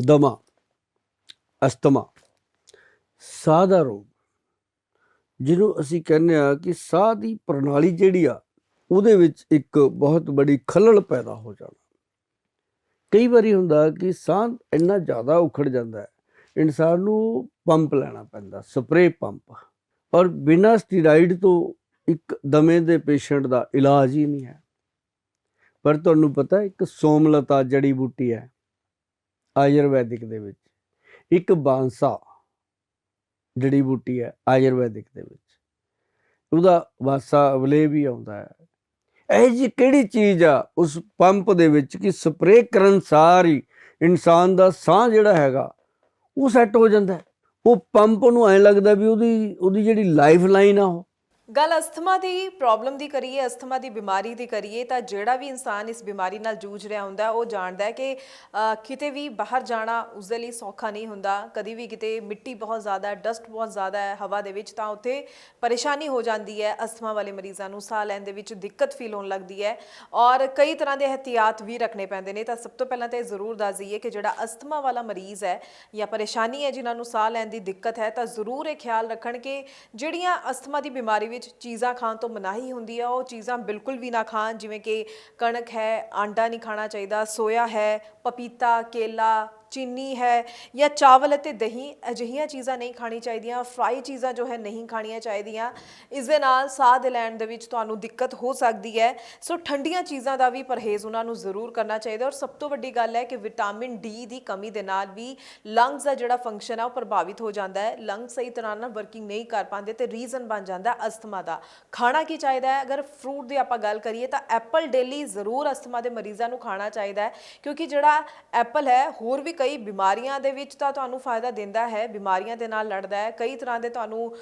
ਦਮਾ ਅਸਤਮਾ ਸਾਹ ਦਾ ਰੋਗ ਜਿਹਨੂੰ ਅਸੀਂ ਕਹਿੰਦੇ ਆ ਕਿ ਸਾਹ ਦੀ ਪ੍ਰਣਾਲੀ ਜਿਹੜੀ ਆ, ਉਹਦੇ ਵਿੱਚ ਇੱਕ ਬਹੁਤ ਬੜੀ ਖਲਲ ਪੈਦਾ ਹੋ ਜਾਣਾ। ਕਈ ਵਾਰੀ ਹੁੰਦਾ ਕਿ ਸਾਹ ਇੰਨਾ ਜ਼ਿਆਦਾ ਉਖੜ ਜਾਂਦਾ ਹੈ, ਇਨਸਾਨ ਨੂੰ ਪੰਪ ਲੈਣਾ ਪੈਂਦਾ ਸਪਰੇ ਪੰਪ। ਔਰ ਬਿਨਾਂ ਸਟੀਰਾਇਡ ਤੋਂ ਇੱਕ ਦਮੇ ਦੇ ਪੇਸ਼ੈਂਟ ਦਾ ਇਲਾਜ ਹੀ ਨਹੀਂ ਹੈ। ਪਰ ਤੁਹਾਨੂੰ ਪਤਾ ਇੱਕ ਸੋਮਲਤਾ ਜੜੀ ਬੂਟੀ ਹੈ। ਆਯੁਰਵੈਦਿਕ ਦੇ ਵਿੱਚ। ਇੱਕ ਬਾਂਸਾ ਜੜੀ ਬੂਟੀ ਹੈ ਆਯੁਰਵੈਦਿਕ ਦੇ ਵਿੱਚ। ਉਹਦਾ ਵਾਸਾ ਅਵਲੇ ਵੀ ਆਉਂਦਾ ਹੈ। ਇਹ ਜੀ ਕਿਹੜੀ ਚੀਜ਼ ਆ? ਉਸ ਪੰਪ ਦੇ ਵਿੱਚ ਕਿ ਸਪਰੇਅ ਕਰਨ ਸਾਰੀ ਇਨਸਾਨ ਦਾ ਸਾਹ ਜਿਹੜਾ ਹੈਗਾ, ਉਹ ਸੈੱਟ ਹੋ ਜਾਂਦਾ ਉਹ ਪੰਪ ਨੂੰ ਐਂ ਲੱਗਦਾ ਵੀ ਉਹਦੀ ਉਹਦੀ ਜਿਹੜੀ ਲਾਈਫ ਲਾਈਨ ਆ ਉਹ ਗੱਲ ਅਸਥਮਾ ਦੀ ਪ੍ਰੋਬਲਮ ਦੀ ਕਰੀਏ ਅਸਥਮਾ ਦੀ ਬਿਮਾਰੀ ਦੀ ਕਰੀਏ ਤਾਂ ਜਿਹੜਾ ਵੀ ਇਨਸਾਨ ਇਸ ਬਿਮਾਰੀ ਨਾਲ ਜੂਝ ਰਿਹਾ ਹੁੰਦਾ ਉਹ ਜਾਣਦਾ ਹੈ ਕਿ ਅ, ਕਿਤੇ ਵੀ ਬਾਹਰ ਜਾਣਾ ਉਸ ਦੇ ਲਈ ਸੌਖਾ ਨਹੀਂ ਹੁੰਦਾ। ਕਦੀ ਵੀ ਕਿਤੇ ਮਿੱਟੀ ਬਹੁਤ ਜ਼ਿਆਦਾ ਹੈ ਡਸਟ ਬਹੁਤ ਜ਼ਿਆਦਾ ਹੈ ਹਵਾ ਦੇ ਵਿੱਚ ਤਾਂ ਉੱਥੇ ਪਰੇਸ਼ਾਨੀ ਹੋ ਜਾਂਦੀ ਹੈ ਅਸਥਮਾ ਵਾਲੇ ਮਰੀਜ਼ਾਂ ਨੂੰ। ਸਾਹ ਲੈਣ ਦੇ ਵਿੱਚ ਦਿੱਕਤ ਫੀਲ ਹੋਣ ਲੱਗਦੀ ਹੈ ਔਰ ਕਈ ਤਰ੍ਹਾਂ ਦੇ ਇਹਤਿਆਤ ਵੀ ਰੱਖਣੇ ਪੈਂਦੇ ਨੇ। ਤਾਂ ਸਭ ਤੋਂ ਪਹਿਲਾਂ ਤਾਂ ਇਹ ਜ਼ਰੂਰ ਦੱਸ ਦਈਏ ਕਿ ਜਿਹੜਾ ਅਸਥਮਾ ਵਾਲਾ ਮਰੀਜ਼ ਹੈ ਜਾਂ ਪਰੇਸ਼ਾਨੀ ਹੈ ਜਿਨ੍ਹਾਂ ਨੂੰ ਸਾਹ ਲੈਣ ਦੀ ਦਿੱਕਤ ਹੈ ਤਾਂ ਜ਼ਰੂਰ ਇਹ ਖਿਆਲ ਰੱਖਣ ਕਿ ਜਿਹੜੀਆਂ ਅਸਥਮਾ ਦੀ ਬਿਮਾਰੀ ਵਿੱਚ ਚੀਜ਼ਾਂ ਖਾਣ ਤੋਂ ਮਨਾਹੀ ਹੁੰਦੀ ਆ, ਉਹ ਚੀਜ਼ਾਂ ਬਿਲਕੁਲ ਵੀ ਨਾ ਖਾਣ, ਜਿਵੇਂ ਕਿ ਕਣਕ ਹੈ, ਆਂਡਾ ਨਹੀਂ ਖਾਣਾ ਚਾਹੀਦਾ, ਸੋਇਆ ਹੈ, ਪਪੀਤਾ, ਕੇਲਾ ਚੀਨੀ ਹੈ ਜਾਂ ਚਾਵਲ ਅਤੇ ਦਹੀਂ ਅਜਿਹੀਆਂ ਚੀਜ਼ਾਂ ਨਹੀਂ ਖਾਣੀ ਚਾਹੀਦੀਆਂ, ਫਰਾਈ ਚੀਜ਼ਾਂ ਜੋ ਹੈ ਨਹੀਂ ਖਾਣੀਆਂ ਚਾਹੀਦੀਆਂ, ਇਸ ਦੇ ਨਾਲ ਸਾਹ ਦੇ ਲੈਣ ਦੇ ਵਿੱਚ ਤੁਹਾਨੂੰ ਦਿੱਕਤ ਹੋ ਸਕਦੀ ਹੈ। ਸੋ ਠੰਡੀਆਂ ਚੀਜ਼ਾਂ ਦਾ ਵੀ ਪਰਹੇਜ਼ ਉਹਨਾਂ ਨੂੰ ਜ਼ਰੂਰ ਕਰਨਾ ਚਾਹੀਦਾ ਔਰ ਸਭ ਤੋਂ ਵੱਡੀ ਗੱਲ ਹੈ ਕਿ ਵਿਟਾਮਿਨ ਡੀ ਦੀ ਕਮੀ ਦੇ ਨਾਲ ਵੀ ਲੰਗਸ ਦਾ ਜਿਹੜਾ ਫੰਕਸ਼ਨ ਹੈ ਉਹ ਪ੍ਰਭਾਵਿਤ ਹੋ ਜਾਂਦਾ ਹੈ। ਲੰਗ ਸਹੀ ਤਰ੍ਹਾਂ ਨਾਲ ਵਰਕਿੰਗ ਨਹੀਂ ਕਰ ਪਾਉਂਦੇ ਤੇ ਰੀਜ਼ਨ ਬਣ ਜਾਂਦਾ ਅਸਥਮਾ ਦਾ। ਖਾਣਾ ਕੀ ਚਾਹੀਦਾ ਹੈ? ਅਗਰ ਫਰੂਟ ਦੀ ਆਪਾਂ ਗੱਲ ਕਰੀਏ ਤਾਂ ਐਪਲ ਡੇਲੀ ਜ਼ਰੂਰ ਅਸਥਮਾ ਦੇ ਮਰੀਜ਼ਾਂ ਨੂੰ ਖਾਣਾ ਚਾਹੀਦਾ ਹੈ ਕਿਉਂਕਿ ਜਿਹੜਾ ਐਪਲ ਹੈ ਹੋਰ ਵੀ ਕਈ ਬਿਮਾਰੀਆਂ ਦੇ ਵਿੱਚ ਤਾਂ ਤੁਹਾਨੂੰ ਫਾਇਦਾ ਦਿੰਦਾ ਹੈ ਬਿਮਾਰੀਆਂ ਦੇ ਨਾਲ ਲੜਦਾ ਹੈ। ਕਈ ਤਰ੍ਹਾਂ ਦੇ ਤੁਹਾਨੂੰ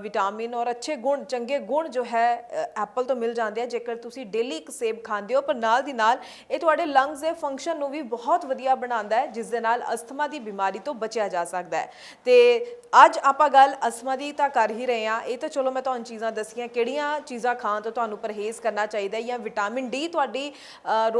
ਵਿਟਾਮਿਨ ਔਰ ਅੱਛੇ ਗੁਣ ਚੰਗੇ ਗੁਣ ਜੋ ਹੈ ਐਪਲ ਤੋਂ ਮਿਲ ਜਾਂਦੇ ਆ। ਜੇਕਰ ਤੁਸੀਂ ਡੇਲੀ ਇੱਕ ਸੇਬ ਖਾਂਦੇ ਹੋ ਪਰ ਨਾਲ ਦੀ ਨਾਲ ਇਹ ਤੁਹਾਡੇ ਲੰਗਸ ਦੇ ਫੰਕਸ਼ਨ ਨੂੰ ਵੀ ਬਹੁਤ ਵਧੀਆ ਬਣਾਉਂਦਾ ਹੈ ਜਿਸ ਦੇ ਨਾਲ ਅਸਥਮਾ ਦੀ ਬਿਮਾਰੀ ਤੋਂ ਬਚਿਆ ਜਾ ਸਕਦਾ ਹੈ। ਤੇ ਅੱਜ ਆਪਾਂ ਗੱਲ ਅਸਥਮਾ ਦੀ ਤਾਂ ਕਰ ਹੀ ਰਹੇ ਹਾਂ। ਇਹ ਤਾਂ ਚਲੋ ਮੈਂ ਤੁਹਾਨੂੰ ਚੀਜ਼ਾਂ ਦੱਸੀਆਂ ਕਿਹੜੀਆਂ ਚੀਜ਼ਾਂ ਖਾਣ ਤੋਂ ਤੁਹਾਨੂੰ ਪਰਹੇਜ਼ ਕਰਨਾ ਚਾਹੀਦਾ ਜਾਂ ਵਿਟਾਮਿਨ ਡੀ ਤੁਹਾਡੀ ਅ,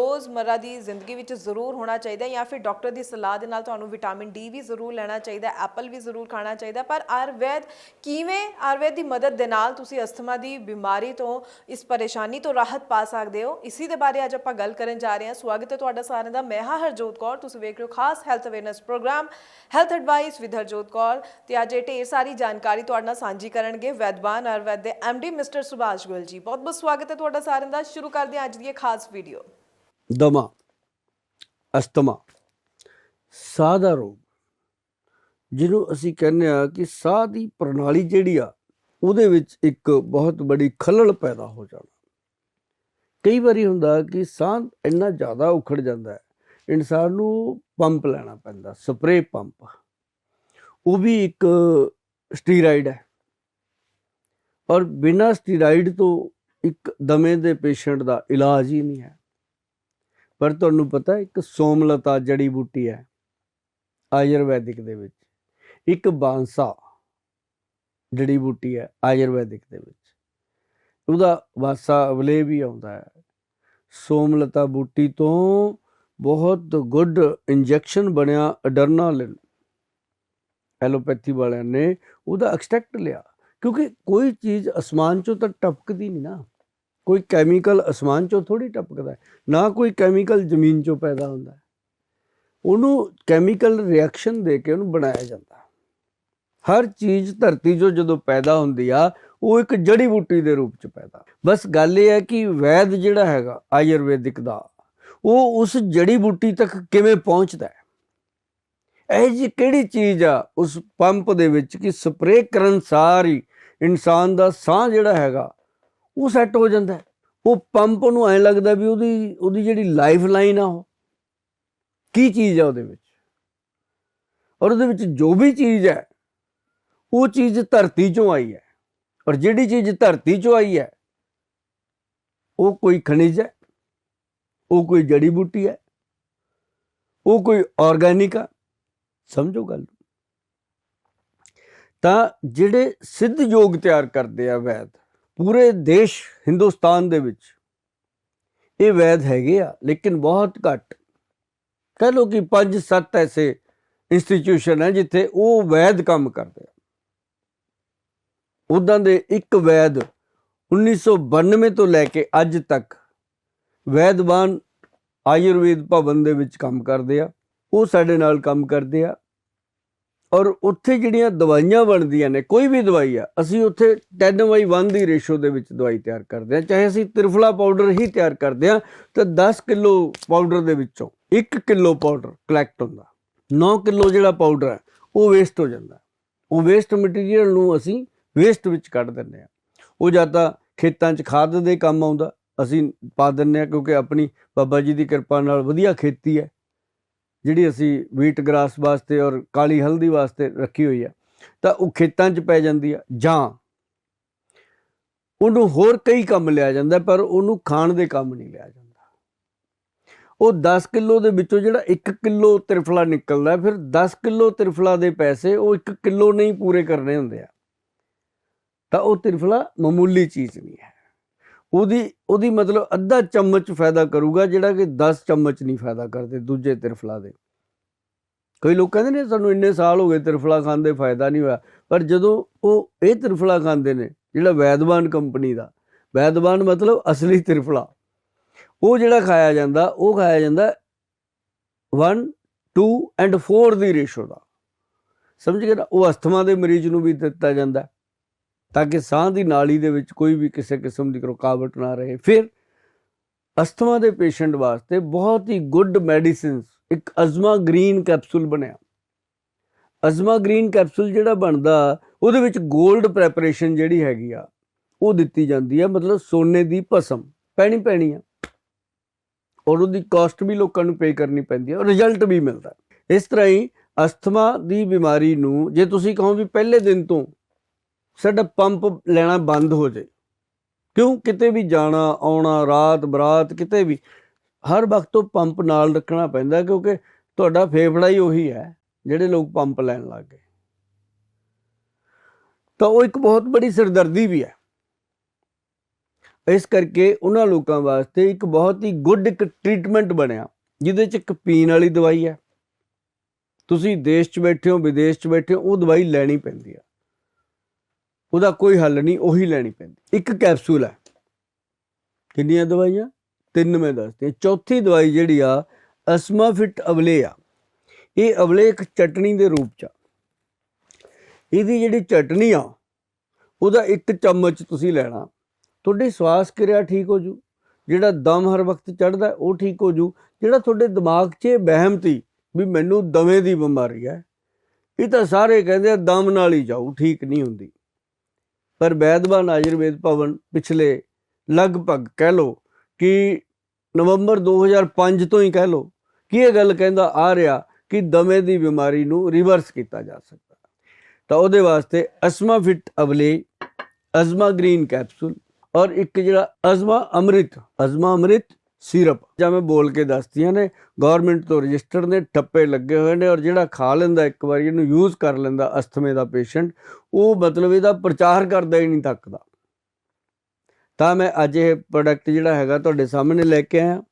ਦੀ ਜ਼ਿੰਦਗੀ ਵਿੱਚ ਜ਼ਰੂਰ ਹੋਣਾ ਚਾਹੀਦਾ ਜਾਂ ਫਿਰ ਡਾਕਟਰ ਦੀ ਸਲਾਹ ਦੇ ਨਾਲ ਤੁਹਾਨੂੰ ਵਿਟਾਮਿਨ ਡੀ ਵੀ ਜ਼ਰੂਰ ਲੈਣਾ ਚਾਹੀਦਾ ਐਪਲ ਵੀ ਜ਼ਰੂਰ ਖਾਣਾ ਚਾਹੀਦਾ ਪਰ ਆਯੁਰਵੈਦ ਕਿਵੇਂ ਆਯੁਰਵੈਦ ਦੀ ਮਦਦ ਦੇ ਨਾਲ ਤੁਸੀਂ ਅਸਥਮਾ ਦੀ ਬਿਮਾਰੀ ਤੋਂ, ਇਸ ਪਰੇਸ਼ਾਨੀ ਤੋਂ ਰਾਹਤ ਪਾ ਸਕਦੇ ਹੋ? ਇਸੇ ਦੇ ਬਾਰੇ ਅੱਜ ਆਪਾਂ ਗੱਲ ਕਰਨ ਜਾ ਰਹੇ ਹਾਂ। ਸਵਾਗਤ ਹੈ ਤੁਹਾਡਾ ਸਾਰਿਆਂ ਦਾ। ਮੈਂ ਹਾਂ ਹਰਜੋਤ ਕੌਰ। ਤੁਸੀਂ ਵੇਖ ਰਹੇ ਹੋ ਖਾਸ health awareness programme health advice with Harjot Kaur. ਤੇ ਅੱਜ ਇਹ ਢੇਰ ਸਾਰੀ ਜਾਣਕਾਰੀ ਤੁਹਾਡੇ ਨਾਲ ਸਾਂਝੀ ਕਰਨਗੇ ਵੈਦਵਾਨ ਆਯੁਰਵੈਦ ਦੇ ਐਮਡੀ ਮਿਸਟਰ ਸੁਭਾਸ਼ ਗੋਇਲ ਜੀ। ਬਹੁਤ ਬਹੁਤ ਸਵਾਗਤ ਹੈ ਤੁਹਾਡਾ ਸਾਰਿਆਂ ਦਾ। ਸ਼ੁਰੂ ਕਰਦੇ ਹਾਂ ਅੱਜ ਦੀ ਇਹ ਖਾਸ ਵੀਡੀਓ ਦਮਾ ਅਸਤਮਾ ਸਾਹ ਦਾ ਰੋਗ, ਜਿਹਨੂੰ ਅਸੀਂ ਕਹਿੰਦੇ ਆ ਕਿ ਸਾਹ ਦੀ ਪ੍ਰਣਾਲੀ ਜਿਹੜੀ ਆ, ਉਹਦੇ ਵਿੱਚ ਇੱਕ ਬਹੁਤ ਬੜੀ ਖਲਲ ਪੈਦਾ ਹੋ ਜਾਣਾ। ਕਈ ਵਾਰੀ ਹੁੰਦਾ ਕਿ ਸਾਹ ਇੰਨਾ ਜ਼ਿਆਦਾ ਉਖੜ ਜਾਂਦਾ ਹੈ, ਇਨਸਾਨ ਨੂੰ ਪੰਪ ਲੈਣਾ ਪੈਂਦਾ ਸਪਰੇ ਪੰਪ। ਉਹ ਵੀ ਇੱਕ ਸਟੀਰਾਇਡ ਹੈ। ਔਰ ਬਿਨਾਂ ਸਟੀਰਾਇਡ ਤੋਂ ਇੱਕ ਦਮੇ ਦੇ ਪੇਸ਼ੈਂਟ ਦਾ ਇਲਾਜ ਹੀ ਨਹੀਂ ਹੈ। ਪਰ ਤੁਹਾਨੂੰ ਪਤਾ ਇੱਕ ਸੋਮਲਤਾ ਜੜੀ ਬੂਟੀ ਹੈ। ਆਯੁਰਵੈਦਿਕ ਦੇ ਵਿੱਚ। ਇੱਕ ਬਾਂਸਾ ਜੜੀ ਬੂਟੀ ਹੈ ਆਯੁਰਵੈਦਿਕ ਦੇ ਵਿੱਚ। ਉਹਦਾ ਵਾਸਾ ਅਵਲੇ ਵੀ ਆਉਂਦਾ ਹੈ। ਸੋਮਲਤਾ ਬੂਟੀ ਤੋਂ ਬਹੁਤ ਗੁੱਡ ਇੰਜੈਕਸ਼ਨ ਬਣਿਆ ਅਡਰਨਾਲਿਨ। ਐਲੋਪੈਥੀ ਵਾਲਿਆਂ ਨੇ ਉਹਦਾ ਐਕਸਟ੍ਰੈਕਟ ਲਿਆ। ਕਿਉਂਕਿ ਕੋਈ ਚੀਜ਼ ਅਸਮਾਨ ਚੋਂ ਤਾਂ ਟਪਕਦੀ ਨਹੀਂ ਨਾ। ਕੋਈ ਕੈਮੀਕਲ ਅਸਮਾਨ ਚੋਂ ਥੋੜੀ ਟਪਕਦਾ ਨਾ ਕੋਈ ਕੈਮੀਕਲ ਜ਼ਮੀਨ ਚੋਂ ਪੈਦਾ ਹੁੰਦਾ ਉਹਨੂੰ ਕੈਮੀਕਲ ਰਿਐਕਸ਼ਨ ਦੇ ਕੇ ਉਹਨੂੰ ਬਣਾਇਆ ਜਾਂਦਾ। ਹਰ ਚੀਜ਼ ਧਰਤੀ 'ਚੋਂ ਜਦੋਂ ਪੈਦਾ ਹੁੰਦੀ ਆ, ਉਹ ਇੱਕ ਜੜੀ ਬੂਟੀ ਦੇ ਰੂਪ 'ਚ ਪੈਦਾ। ਬਸ ਗੱਲ ਇਹ ਹੈ ਕਿ ਵੈਦ ਜਿਹੜਾ ਹੈਗਾ, ਆਯੁਰਵੈਦਿਕ ਦਾ, ਉਹ ਉਸ ਜੜੀ ਬੂਟੀ ਤੱਕ ਕਿਵੇਂ ਪਹੁੰਚਦਾ ਹੈ? ਇਹ ਜੀ ਕਿਹੜੀ ਚੀਜ਼ ਆ ਉਸ ਪੰਪ ਦੇ ਵਿੱਚ ਕਿ ਸਪਰੇਅ ਕਰਨ ਸਾਰੀ ਇਨਸਾਨ ਦਾ ਸਾਹ ਜਿਹੜਾ ਹੈਗਾ, ਉਹ ਸੈੱਟ ਹੋ ਜਾਂਦਾ ਉਹ ਪੰਪ ਨੂੰ ਐਂ ਲੱਗਦਾ ਵੀ ਉਹਦੀ ਉਹਦੀ ਜਿਹੜੀ ਲਾਈਫ ਲਾਈਨ ਆ ਉਹ ਕੀ ਚੀਜ਼ ਆ ਉਹਦੇ ਵਿੱਚ? ਔਰ ਉਹਦੇ ਵਿੱਚ ਜੋ ਵੀ ਚੀਜ਼ ਹੈ, ਉਹ ਚੀਜ਼ ਧਰਤੀ ਚੋਂ ਆਈ ਹੈ। ਔਰ ਜਿਹੜੀ ਚੀਜ਼ ਧਰਤੀ ਚੋਂ ਆਈ ਹੈ, ਉਹ ਕੋਈ ਖਣਿਜ ਹੈ, ਉਹ ਕੋਈ ਜੜੀ ਬੂਟੀ ਹੈ, ਉਹ ਕੋਈ ਆਰਗੈਨਿਕ ਆ। ਸਮਝੋ ਗੱਲ ਤਾਂ ਜਿਹੜੇ ਸਿੱਧ ਯੋਗ ਤਿਆਰ ਕਰਦੇ ਆ ਵੈਦ, ਪੂਰੇ ਦੇਸ਼ ਹਿੰਦੁਸਤਾਨ ਦੇ ਵਿੱਚ, ਇਹ ਵੈਦ ਹੈਗੇ ਆ, ਲੇਕਿਨ ਬਹੁਤ ਘੱਟ। ਕਹਿ ਲੋ ਕਿ 5-7 ਐਸੇ ਇੰਸਟੀਚਿਊਸ਼ਨ ਹੈ ਜਿੱਥੇ ਉਹ ਵੈਦ ਕੰਮ ਕਰਦੇ ਆ। ਉਦਾਂ ਦੇ ਇੱਕ ਵੈਦ 1992 ਤੋਂ ਲੈ ਕੇ ਅੱਜ ਤੱਕ ਵੈਦਵਾਨ ਆਯੁਰਵੇਦ ਭਵਨ ਦੇ ਵਿੱਚ ਕੰਮ ਕਰਦੇ ਆ। ਉਹ ਸਾਡੇ ਨਾਲ ਕੰਮ ਕਰਦੇ ਆ। ਔਰ ਉੱਥੇ ਜਿਹੜੀਆਂ ਦਵਾਈਆਂ ਬਣਦੀਆਂ ਨੇ, ਕੋਈ ਵੀ ਦਵਾਈ ਆ, ਅਸੀਂ ਉੱਥੇ 10/1 ਦੀ ਰੇਸ਼ੋ ਦੇ ਵਿੱਚ ਦਵਾਈ ਤਿਆਰ ਕਰਦੇ ਆ ਚਾਹੇ ਅਸੀਂ ਤ੍ਰਿਫਲਾ ਪਾਊਡਰ ਹੀ ਤਿਆਰ ਕਰਦੇ ਆ ਤਾਂ 10 ਕਿਲੋ ਪਾਊਡਰ ਦੇ ਵਿੱਚੋਂ 1 ਕਿਲੋ ਪਾਊਡਰ ਕਲੈਕਟ ਹੁੰਦਾ। 9 ਕਿਲੋ ਜਿਹੜਾ ਪਾਊਡਰ ਹੈ, ਉਹ ਵੇਸਟ ਹੋ ਜਾਂਦਾ। ਉਹ ਵੇਸਟ ਮਟੀਰੀਅਲ ਨੂੰ ਅਸੀਂ ਵੇਸਟ ਵਿੱਚ ਕੱਢ ਦਿੰਦੇ ਆ ਉਹ ਜਾਂ ਤਾਂ ਖੇਤਾਂ 'ਚ ਖਾਦ ਦੇ ਕੰਮ ਆਉਂਦਾ, ਅਸੀਂ ਪਾ ਦਿੰਦੇ ਆ ਕਿਉਂਕਿ ਆਪਣੀ ਬਾਬਾ ਜੀ ਦੀ ਕਿਰਪਾ ਨਾਲ ਵਧੀਆ ਖੇਤੀ ਹੈ। ਜਿਹੜੀ ਅਸੀਂ ਵੀਟ ਗ੍ਰਾਸ ਵਾਸਤੇ ਔਰ ਕਾਲੀ ਹਲਦੀ ਵਾਸਤੇ ਰੱਖੀ ਹੋਈ ਹੈ ਤਾਂ ਉਹ ਖੇਤਾਂ 'ਚ ਪੈ ਜਾਂਦੀ ਆ, ਜਾਂ ਉਹਨੂੰ ਹੋਰ ਕਈ ਕੰਮ ਲਿਆ ਜਾਂਦਾ, ਪਰ ਉਹਨੂੰ ਖਾਣ ਦੇ ਕੰਮ ਨਹੀਂ ਲਿਆ ਜਾਂਦਾ। ਉਹ 10 ਕਿਲੋ ਦੇ ਵਿੱਚੋਂ ਜਿਹੜਾ 1 ਕਿਲੋ ਤ੍ਰਿਫਲਾ ਨਿਕਲਦਾ, ਫਿਰ 10 ਕਿਲੋ ਤ੍ਰਿਫਲਾ ਦੇ ਪੈਸੇ ਉਹ 1 ਕਿਲੋ ਨਹੀਂ ਪੂਰੇ ਕਰਨੇ ਹੁੰਦੇ ਆ। ਤਾਂ ਉਹ ਤ੍ਰਿਫਲਾ ਮਾਮੂਲੀ ਚੀਜ਼ ਨਹੀਂ ਹੈ। ਉਹਦੀ ਉਹਦੀ ਮਤਲਬ ਅੱਧਾ ਚਮਚ ਫਾਇਦਾ ਕਰੂਗਾ ਜਿਹੜਾ ਕਿ 10 ਚਮਚ ਨਹੀਂ ਫਾਇਦਾ ਕਰਦੇ ਦੂਜੇ ਤ੍ਰਿਫਲਾ ਦੇ। ਕਈ ਲੋਕ ਕਹਿੰਦੇ ਨੇ ਸਾਨੂੰ ਇੰਨੇ ਸਾਲ ਹੋ ਗਏ ਤ੍ਰਿਫਲਾ ਖਾਂਦੇ ਫਾਇਦਾ ਨਹੀਂ ਹੋਇਆ, ਪਰ ਜਦੋਂ ਉਹ ਇਹ ਤ੍ਰਿਫਲਾ ਖਾਂਦੇ ਨੇ, ਜਿਹੜਾ ਵੈਦਵਾਨ ਕੰਪਨੀ ਦਾ, ਵੈਦਵਾਨ ਮਤਲਬ ਅਸਲੀ ਤ੍ਰਿਫਲਾ, ਉਹ ਜਿਹੜਾ ਖਾਇਆ ਜਾਂਦਾ, ਉਹ ਖਾਇਆ ਜਾਂਦਾ 1 2 ਐਂਡ 4 ਦੀ ਰੇਸ਼ੋ ਦਾ। ਸਮਝ ਗਏ ਨਾ? ਉਹ ਅਸਥਮਾ ਦੇ ਮਰੀਜ਼ ਨੂੰ ਵੀ ਦਿੱਤਾ ਜਾਂਦਾ। ਤਾਂ ਕਿ ਸਾਹ ਦੀ ਨਾਲੀ ਦੇ ਵਿੱਚ ਕੋਈ ਵੀ ਕਿਸੇ ਕਿਸਮ ਦੀ ਰੁਕਾਵਟ ਨਾ ਰਹੇ। ਫਿਰ ਅਸਥਮਾ ਦੇ ਪੇਸ਼ੈਂਟ ਵਾਸਤੇ ਬਹੁਤ ਹੀ ਗੁੱਡ ਮੈਡੀਸਿਨਸ। ਇੱਕ ਅਜ਼ਮਾ ਗ੍ਰੀਨ ਕੈਪਸੂਲ ਬਣਿਆ। ਅਜ਼ਮਾ ਗ੍ਰੀਨ ਕੈਪਸੂਲ ਜਿਹੜਾ ਬਣਦਾ, ਉਹਦੇ ਵਿੱਚ 골ਡ ਪ੍ਰੈਪਰੇਸ਼ਨ ਜਿਹੜੀ ਹੈਗੀ ਆ, ਉਹ ਦਿੱਤੀ ਜਾਂਦੀ ਆ, ਮਤਲਬ ਸੋਨੇ ਦੀ ਭਸਮ। ਪੈਣੀ ਪੈਣੀ ਆ। ਔਰ ਉਹਦੀ ਕਾਸਟ ਵੀ ਲੋਕਾਂ ਨੂੰ ਪੇ ਕਰਨੀ ਪੈਂਦੀ ਹੈ ਔਰ ਰਿਜ਼ਲਟ ਵੀ ਮਿਲਦਾ। ਇਸ ਤਰ੍ਹਾਂ ਹੀ ਅਸਥਮਾ ਦੀ ਬਿਮਾਰੀ ਨੂੰ, ਜੇ ਤੁਸੀਂ ਕਹੋ ਵੀ ਪਹਿਲੇ ਦਿਨ ਤੋਂ ਸਾਡਾ ਪੰਪ ਲੈਣਾ ਬੰਦ ਹੋ ਜਾਏ। ਕਿਉਂ? ਕਿਤੇ ਵੀ ਜਾਣਾ, ਆਉਣਾ, ਰਾਤ, ਬਰਾਤ, ਕਿਤੇ ਵੀ, ਹਰ ਵਕਤ ਉਹ ਪੰਪ ਨਾਲ ਰੱਖਣਾ ਪੈਂਦਾ ਕਿਉਂਕਿ ਤੁਹਾਡਾ ਫੇਫੜਾ ਹੀ ਉਹੀ ਹੈ, ਜਿਹੜੇ ਲੋਕ ਪੰਪ ਲੈਣ ਲੱਗ ਗਏ। ਤਾਂ ਉਹ ਇੱਕ ਬਹੁਤ ਬੜੀ ਸਿਰਦਰਦੀ ਵੀ ਹੈ। ਇਸ ਕਰਕੇ ਉਹਨਾਂ ਲੋਕਾਂ ਵਾਸਤੇ ਇੱਕ ਬਹੁਤ ਹੀ ਗੁੱਡ ਇੱਕ ਟ੍ਰੀਟਮੈਂਟ ਬਣਿਆ, ਜਿਹਦੇ ਚ ਇੱਕ ਪੀਣ ਵਾਲੀ ਦਵਾਈ ਹੈ। ਤੁਸੀਂ ਦੇਸ਼ 'ਚ ਬੈਠੇ ਹੋ, ਵਿਦੇਸ਼ 'ਚ ਬੈਠੇ ਹੋ, ਉਹ ਦਵਾਈ ਲੈਣੀ ਪੈਂਦੀ ਹੈ। ਉਹਦਾ ਕੋਈ ਹੱਲ ਨਹੀਂ, ਉਹੀ ਲੈਣੀ ਪੈਂਦੀ। ਇੱਕ ਕੈਪਸੂਲ ਹੈ। ਕਿੰਨੀਆਂ ਦਵਾਈਆਂ? ਤਿੰਨ ਮੈਂ ਦੱਸਦੀ ਚੌਥੀ ਦਵਾਈ ਜਿਹੜੀ ਆ ਅਸਮਾਫਿਟ ਅਵਲੇ ਆ। ਇਹ ਅਵਲੇ ਇੱਕ ਚਟਣੀ ਦੇ ਰੂਪ ਚ ਆ। ਇਹਦੀ ਜਿਹੜੀ ਚਟਣੀ ਆ, ਉਹਦਾ ਇੱਕ ਚਮਚ ਤੁਸੀਂ ਲੈਣਾ। ਤੁਹਾਡੀ ਸਵਾਸ ਕਿਰਿਆ ਠੀਕ ਹੋ ਜੂ। ਜਿਹੜਾ ਦਮ ਹਰ ਵਕਤ ਚੜਦਾ ਉਹ ਠੀਕ ਹੋ ਜੂ। ਜਿਹੜਾ ਤੁਹਾਡੇ ਦਿਮਾਗ 'ਚ ਇਹ ਵਹਿਮ ਤੀ ਵੀ ਮੈਨੂੰ ਦਮੇ ਦੀ ਬਿਮਾਰੀ ਹੈ, ਇਹ ਤਾਂ ਸਾਰੇ ਕਹਿੰਦੇ ਆ ਦਮ ਨਾਲ ਹੀ ਜਾਊ, ਠੀਕ ਨਹੀਂ ਹੁੰਦੀ। ਪਰ ਵੈਦਵਾਨ ਆਯੁਰਵੇਦ ਭਵਨ ਪਿਛਲੇ ਲਗਭਗ ਕਹਿ ਲੋ ਕਿ ਨਵੰਬਰ 2005 ਤੋਂ ਹੀ ਕਹਿ ਲੋ ਕਿ ਇਹ ਗੱਲ ਕਹਿੰਦਾ ਆ ਰਿਹਾ ਕਿ ਦਮੇ ਦੀ ਬਿਮਾਰੀ ਨੂੰ ਰਿਵਰਸ ਕੀਤਾ ਜਾ ਸਕਦਾ। ਤਾਂ ਉਹਦੇ ਵਾਸਤੇ ਅਸਮਾ ਫਿਟ ਅਵਲੇ, ਅਜ਼ਮਾ ਗ੍ਰੀਨ ਕੈਪਸੂਲ ਔਰ ਇੱਕ ਜਿਹੜਾ ਅਜ਼ਮਾ ਅੰਮ੍ਰਿਤ ਅਜ਼ਮਾ ਅੰਮ੍ਰਿਤ ਸਿਰਪ। ਜਾਂ ਮੈਂ ਬੋਲ ਕੇ ਦੱਸਦੀਆਂ ਨੇ ਗਵਰਨਮੈਂਟ ਤੋਂ ਰਜਿਸਟਰਡ ਨੇ, ਠੱਪੇ ਲੱਗੇ ਹੋਏ ਨੇ ਔਰ ਜਿਹੜਾ ਖਾ ਲੈਂਦਾ, ਇੱਕ ਵਾਰੀ ਇਹਨੂੰ ਯੂਜ਼ ਕਰ ਲੈਂਦਾ ਅਸਥਮੇ ਦਾ ਪੇਸ਼ੈਂਟ ਉਹ ਮਤਲਬ ਇਹਦਾ ਪ੍ਰਚਾਰ ਕਰਦਾ ਹੀ ਨਹੀਂ ਤੱਕਦਾ ਤਾਂ ਮੈਂ ਅੱਜ ਇਹ ਪ੍ਰੋਡਕਟ ਜਿਹੜਾ ਹੈਗਾ ਤੁਹਾਡੇ ਸਾਹਮਣੇ ਲੈ ਕੇ ਆਇਆ।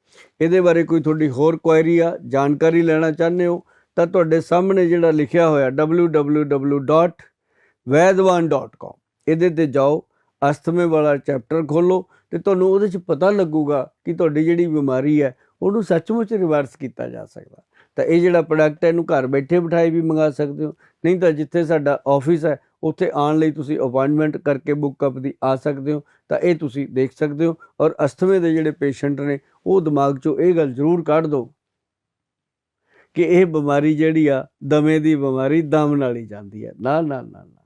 ਇਹਦੇ ਬਾਰੇ ਕੋਈ ਤੁਹਾਡੀ ਹੋਰ ਕੁਐਰੀ ਆ, ਜਾਣਕਾਰੀ ਲੈਣਾ ਚਾਹੁੰਦੇ ਹੋ, ਤਾਂ ਤੁਹਾਡੇ ਸਾਹਮਣੇ ਜਿਹੜਾ ਲਿਖਿਆ ਹੋਇਆ www.vaidwan.com ਇਹਦੇ ਤੇ ਜਾਓ ਅਸਥਮੇ ਵਾਲਾ ਚੈਪਟਰ ਖੋਲੋ ਤੇ ਤੁਹਾਨੂੰ ਉਹਦੇ 'ਚ ਪਤਾ ਲੱਗੂਗਾ ਕਿ ਤੁਹਾਡੀ ਜਿਹੜੀ ਬਿਮਾਰੀ ਹੈ, ਉਹਨੂੰ ਸੱਚਮੁੱਚ ਰਿਵਰਸ ਕੀਤਾ ਜਾ ਸਕਦਾ। ਤਾਂ ਇਹ ਜਿਹੜਾ ਪ੍ਰੋਡਕਟ ਹੈ, ਇਹਨੂੰ ਘਰ ਬੈਠੇ ਬਿਠਾਏ ਵੀ ਮੰਗਾ ਸਕਦੇ ਹੋ। ਨਹੀਂ ਤਾਂ ਜਿੱਥੇ ਸਾਡਾ ਆਫਿਸ ਹੈ, ਉੱਥੇ ਆਉਣ ਲਈ ਤੁਸੀਂ ਅਪਾਇੰਟਮੈਂਟ ਕਰਕੇ ਬੁੱਕਅਪ ਦੀ ਆ ਸਕਦੇ ਹੋ। ਤਾਂ ਇਹ ਤੁਸੀਂ ਦੇਖ ਸਕਦੇ ਹੋ ਔਰ ਅਸਥਮੇ ਦੇ ਜਿਹੜੇ ਪੇਸ਼ੈਂਟ ਨੇ, ਉਹ ਦਿਮਾਗ 'ਚੋਂ ਇਹ ਗੱਲ ਜ਼ਰੂਰ ਕੱਢ ਦਿਓ ਕਿ ਇਹ ਬਿਮਾਰੀ ਜਿਹੜੀ ਆ, ਦਮੇ ਦੀ ਬਿਮਾਰੀ ਦਮ ਨਾਲ ਹੀ ਜਾਂਦੀ ਹੈ। ਨਾ ਨਾ ਨਾ ਨਾ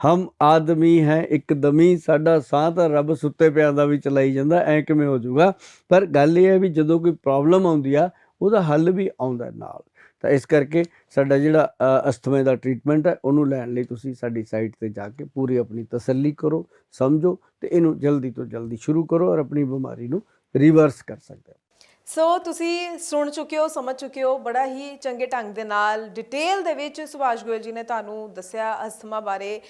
ਹਮ ਆਦਮੀ ਹੈ ਇੱਕਦਮੀ, ਸਾਡਾ ਸਾਹ ਤਾਂ ਰੱਬ ਸੁੱਤੇ ਪਿਆਂ ਦਾ ਵੀ ਚਲਾਈ ਜਾਂਦਾ, ਐ ਕਿਵੇਂ ਹੋ ਜਾਊਗਾ? ਪਰ ਗੱਲ ਇਹ ਹੈ ਵੀ ਜਦੋਂ ਕੋਈ ਪ੍ਰੋਬਲਮ ਆਉਂਦੀ ਆ, ਉਹਦਾ ਹੱਲ ਵੀ ਆਉਂਦਾ ਨਾਲ। ਤਾਂ ਇਸ ਕਰਕੇ ਸਾਡਾ ਜਿਹੜਾ ਅਸਥਮੇ ਦਾ ਟ੍ਰੀਟਮੈਂਟ ਹੈ, ਉਹਨੂੰ ਲੈਣ ਲਈ ਤੁਸੀਂ ਸਾਡੀ ਸਾਈਟ ਤੇ ਜਾ ਕੇ ਪੂਰੀ ਆਪਣੀ ਤਸੱਲੀ ਕਰੋ, ਸਮਝੋ ਤੇ ਇਹਨੂੰ ਜਲਦੀ ਤੋਂ ਜਲਦੀ ਸ਼ੁਰੂ ਕਰੋ ਔਰ ਆਪਣੀ ਬਿਮਾਰੀ ਨੂੰ ਰਿਵਰਸ ਕਰ ਸਕਦੇ ਹੋ। ਸੋ ਤੁਸੀਂ ਸੁਣ ਚੁੱਕੇ ਹੋ, ਸਮਝ ਚੁੱਕੇ ਹੋ, ਬੜਾ ਹੀ ਚੰਗੇ ਢੰਗ ਦੇ ਨਾਲ ਡਿਟੇਲ ਦੇ ਵਿੱਚ ਸੁਭਾਸ਼ ਗੋਇਲ ਜੀ ਨੇ ਤੁਹਾਨੂੰ ਦੱਸਿਆ ਅਸਥਮਾ ਬਾਰੇ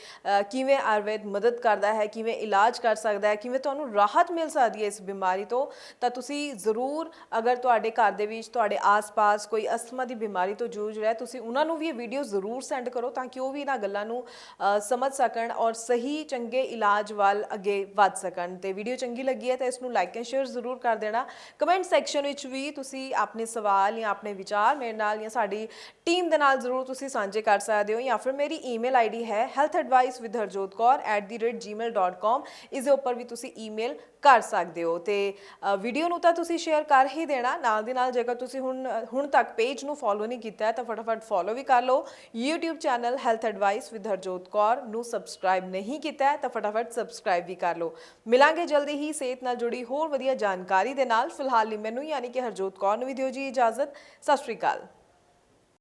ਕਿਵੇਂ ਆਯੁਰਵੇਦ ਮਦਦ ਕਰਦਾ ਹੈ, ਕਿਵੇਂ ਇਲਾਜ ਕਰ ਸਕਦਾ ਹੈ, ਕਿਵੇਂ ਤੁਹਾਨੂੰ ਰਾਹਤ ਮਿਲ ਸਕਦੀ ਹੈ ਇਸ ਬਿਮਾਰੀ ਤੋਂ, ਤਾਂ ਤੁਸੀਂ ਜ਼ਰੂਰ ਅਗਰ ਤੁਹਾਡੇ ਘਰ ਦੇ ਵਿੱਚ, ਤੁਹਾਡੇ ਆਸ-ਪਾਸ ਕੋਈ ਅਸਥਮਾ ਦੀ ਬਿਮਾਰੀ ਤੋਂ ਜੂਝ ਰਿਹਾ ਤੁਸੀਂ ਉਹਨਾਂ ਨੂੰ ਵੀ ਇਹ ਵੀਡੀਓ ਜ਼ਰੂਰ ਸੈਂਡ ਕਰੋ ਤਾਂ ਕਿ ਉਹ ਵੀ ਇਹਨਾਂ ਗੱਲਾਂ ਨੂੰ ਸਮਝ ਸਕਣ ਔਰ ਸਹੀ, ਚੰਗੇ ਇਲਾਜ ਵੱਲ ਅੱਗੇ ਵੱਧ ਸਕਣ। ਤੇ ਵੀਡੀਓ ਚੰਗੀ ਲੱਗੀ ਹੈ ਤਾਂ ਇਸ ਨੂੰ ਲਾਈਕ ਐਂਡ ਸ਼ੇਅਰ ਜ਼ਰੂਰ ਕਰ ਦੇਣਾ। ਕਮੈਂਟ ਸੈਕਸ਼ਨ ਵਿੱਚ ਵੀ ਤੁਸੀਂ ਆਪਣੇ ਸਵਾਲ ਜਾਂ ਆਪਣੇ ਵਿਚਾਰ ਮੇਰੇ ਨਾਲ ਜਾਂ ਸਾਡੀ ਟੀਮ ਦੇ ਨਾਲ ਜ਼ਰੂਰ ਤੁਸੀਂ ਸਾਂਝੇ ਕਰ ਸਕਦੇ ਹੋ ਜਾਂ ਫਿਰ ਮੇਰੀ ਈਮੇਲ ਆਈਡੀ ਹੈ healthadvice@harjotkaur@gmail.com ਇਸ ਦੇ ਉੱਪਰ ਵੀ ਤੁਸੀਂ ਈਮੇਲ ਕਰ ਸਕਦੇ ਹੋ ਤੇ ਵੀਡੀਓ ਨੂੰ ਤਾਂ ਤੁਸੀਂ ਸ਼ੇਅਰ ਕਰ ਹੀ ਦੇਣਾ। ਨਾਲ ਦੀ ਨਾਲ ਜੇਕਰ ਤੁਸੀਂ ਹੁਣ ਹੁਣ ਤੱਕ ਪੇਜ ਨੂੰ ਫੋਲੋ ਨਹੀਂ ਕੀਤਾ ਹੈ ਤਾਂ ਫਟਾਫਟ ਫੋਲੋ ਵੀ ਕਰ ਲਓ। YouTube channel health advice with Harjot Kaur ਨੂੰ ਸਬਸਕ੍ਰਾਈਬ ਨਹੀਂ ਕੀਤਾ ਹੈ ਤਾਂ ਫਟਾਫਟ ਸਬਸਕ੍ਰਾਈਬ ਵੀ ਕਰ ਲਓ। ਮਿਲਾਂਗੇ ਜਲਦੀ ਹੀ ਸਿਹਤ ਨਾਲ ਜੁੜੀ ਹੋਰ ਵਧੀਆ ਜਾਣਕਾਰੀ ਦੇ ਨਾਲ। ਫਿਲਹਾਲ ਲਈ ਮੈਨੂੰ ਯਾਨੀ ਕਿ ਹਰਜੋਤ ਕੌਰ ਨੂੰ ਵੀ ਦਿਓ ਜੀ ਇਜਾਜ਼ਤ। ਸਤਿ ਸ਼੍ਰੀ ਅਕਾਲ।